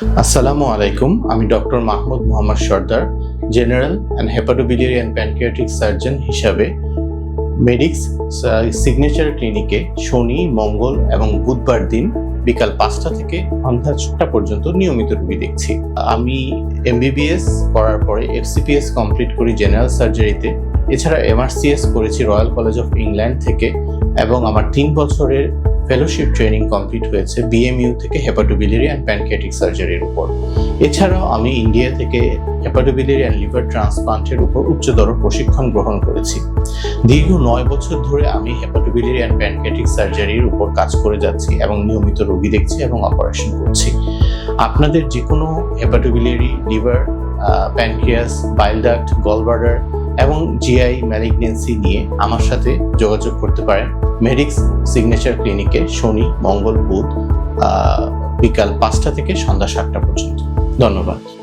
আসসালামু আলাইকুম, আমি doctor Mahmud Mohammad Sardar, general and hepatobiliary and pancreatic surgeon হিসাবে মেডিক্স সিগনেচার ক্লিনিকে শনি, মঙ্গল এবং বুধবার দিন বিকাল পাঁচটা থেকে সন্ধ্যা ছটা পর্যন্ত নিয়মিত রোগী দেখছি। আমি এমবিবিএস করার পরে এফসিপিএস কমপ্লিট করি জেনারেল সার্জারিতে। এছাড়া এমআরসিএস করেছি রয়্যাল কলেজ অফ ইংল্যান্ড থেকে এবং আমার তিন বছরের ফেলোশিপ ট্রেনিং কমপ্লিট হয়েছে বিএমইউ থেকে হেপাটোবিলিয়ারি অ্যান্ড প্যানক্রিয়াটিক সার্জারির উপর। এছাড়াও আমি ইন্ডিয়া থেকে হেপাটোবিলিয়ারি অ্যান্ড লিভার ট্রান্সপ্লান্টের উপর উচ্চতর প্রশিক্ষণ গ্রহণ করেছি। দীর্ঘ নয় বছর ধরে আমি হেপাটোবিলিয়ারি অ্যান্ড প্যানক্রিয়াটিক সার্জারির উপর কাজ করে যাচ্ছি এবং নিয়মিত রোগী দেখছি এবং অপারেশন করছি। আপনাদের যে কোনো hepatobiliary liver pancreas bile duct gallbladder এবং জিআই ম্যালিগনেন্সি নিয়ে আমার সাথে যোগাযোগ করতে পারেন। মেডিক্স সিগনেচার ক্লিনিকে শনি, মঙ্গল, বুধ বিকাল পাঁচটা থেকে সন্ধ্যা সাতটা পর্যন্ত। ধন্যবাদ।